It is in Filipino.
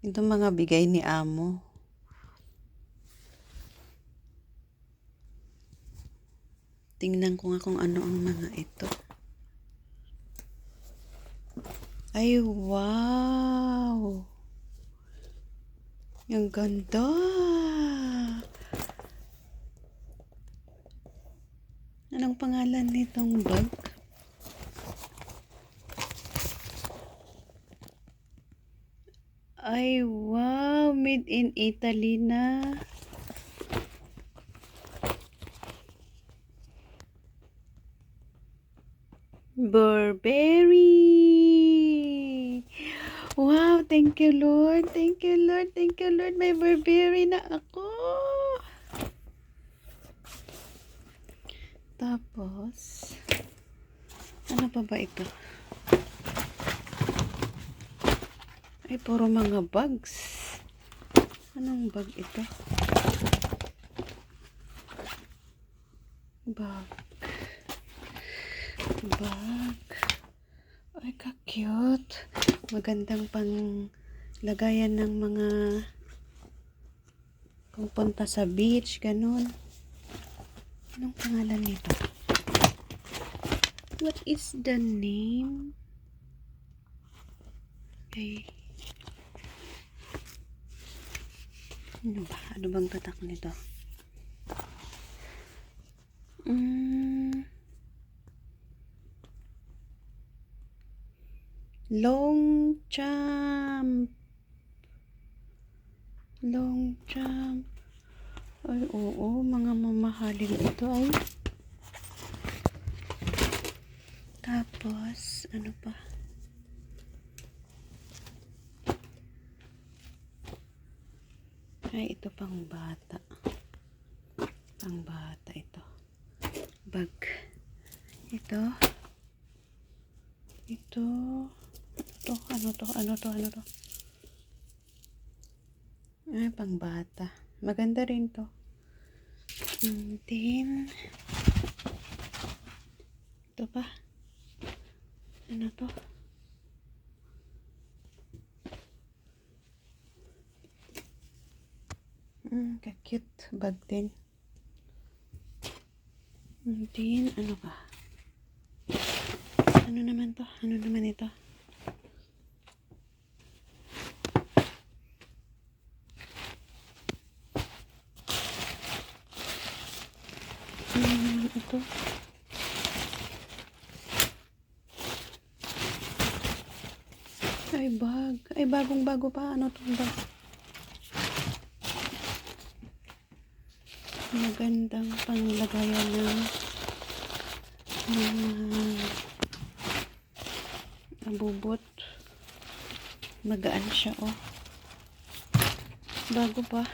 Ito mga bigay ni amo. Tingnan ko nga kung ano ang mga ito. Ay, wow! Ang ganda! Anong pangalan nitong bag? Ay, wow! Made in Italy na. Burberry! Wow! Thank you, Lord! Thank you, Lord! Thank you, Lord! May Burberry na ako! Tapos, ano pa ba ito? Ay, puro mga bags. Anong bag ito? Bag. Bag. Ay, ka-cute. Magandang pang lagayan ng mga pupunta sa beach, ganun. Anong pangalan nito? What is the name? Okay. Ano ba? Ano bang tatak nito? Mm. Long jump. Long jump. Ay, oo. Mga mamahalin ito ay. Tapos, ano pa? Ay, ito pang bata. Pang bata ito. Bag. Ito. Ito. Ito. Ano to? Ano to? Ano to? Ay, pang bata. Maganda rin to. And then, ito pa. Ano to? Mm, ka-cute bag din. And then, ano pa? Ano naman to? Ano naman ito? Ano naman ito? Ay, bag. Ay, bagong-bago pa. Ano to bag? Magandang panglagayan ng mga abubot. Magaan siya, oh. Bago pa.